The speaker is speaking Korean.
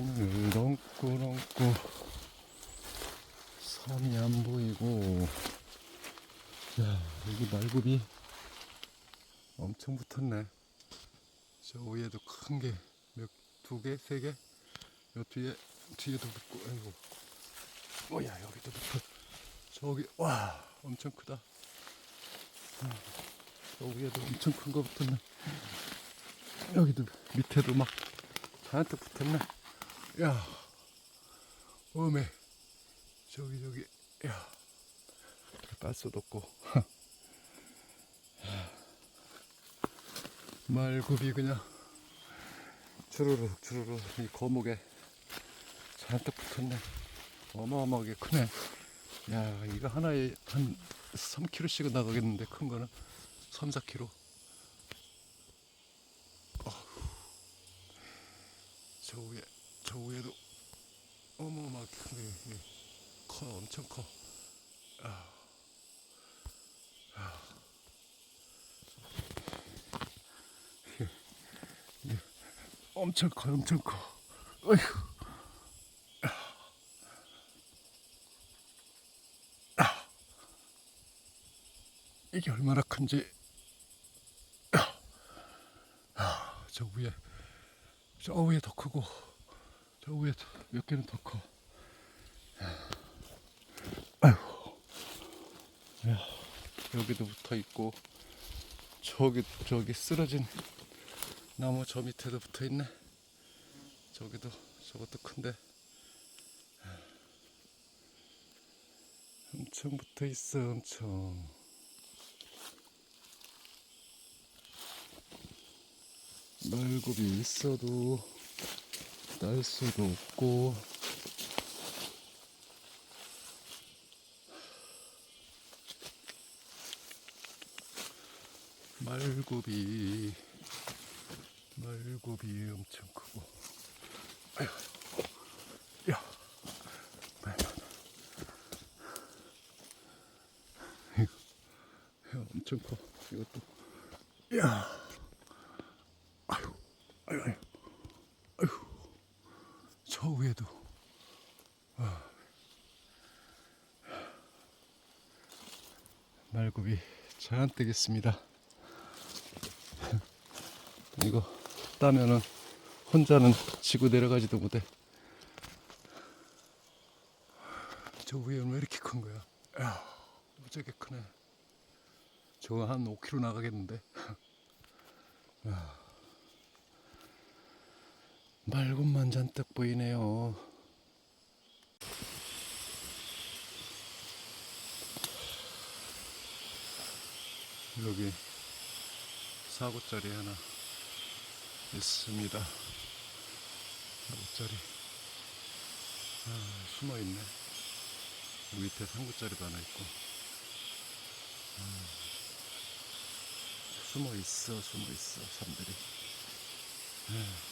넘고 넘고 섬이 안 보이고. 야 여기 말굽이 엄청 붙었네. 저 위에도 큰 게 몇 두 개, 세 개? 요 뒤에 뒤에도 붙고 아이고. 뭐야 여기도 붙어. 저기 와 엄청 크다. 음, 저 위에도 엄청 큰 거 붙었네. 여기도 밑에도 막 잔뜩 붙었네 야 어메 저기 저기 야 빤스도 없고. 말굽이 그냥 주르륵 주르륵 이 거목에 잔뜩 붙었네. 어마어마하게 크네. 야 이거 하나에 한 3kg씩은 나가겠는데 큰 거는 3, 4kg 저 위에 저 위에도 어마어마하게 커 엄청 커 아. 아. 예. 엄청 커 엄청 커 어휴 아. 이게 얼마나 큰지 아. 아, 저 위에 저 위에 더 크고 저 위에 몇 개는 더 커. 아이고. 야, 여기도 붙어 있고 저기 저기 쓰러진 나무 저 밑에도 붙어 있네. 저기도 저것도 큰데 엄청 붙어 있어 엄청. 말굽이 있어도 딸 수도 없고. 말굽이 말굽이 엄청 크고. 아휴 야 이거 야, 엄청 커 이것도. 야 아유, 아유, 아유, 아유, 저 위에도. 아. 말굽이 잔뜩 있습니다. 이거 따면은 혼자는 지고 내려가지도 못해. 저 위에는 왜 이렇게 큰 거야? 야, 무지하게 크네. 저거 한 5kg 나가겠는데? 말굽만 잔뜩 보이네요. 여기 사고짜리 하나 있습니다. 사고짜리 아, 숨어 있네. 밑에 상구짜리도 하나 있고. 아, 숨어 있어, 숨어 있어, 삼들이. 아.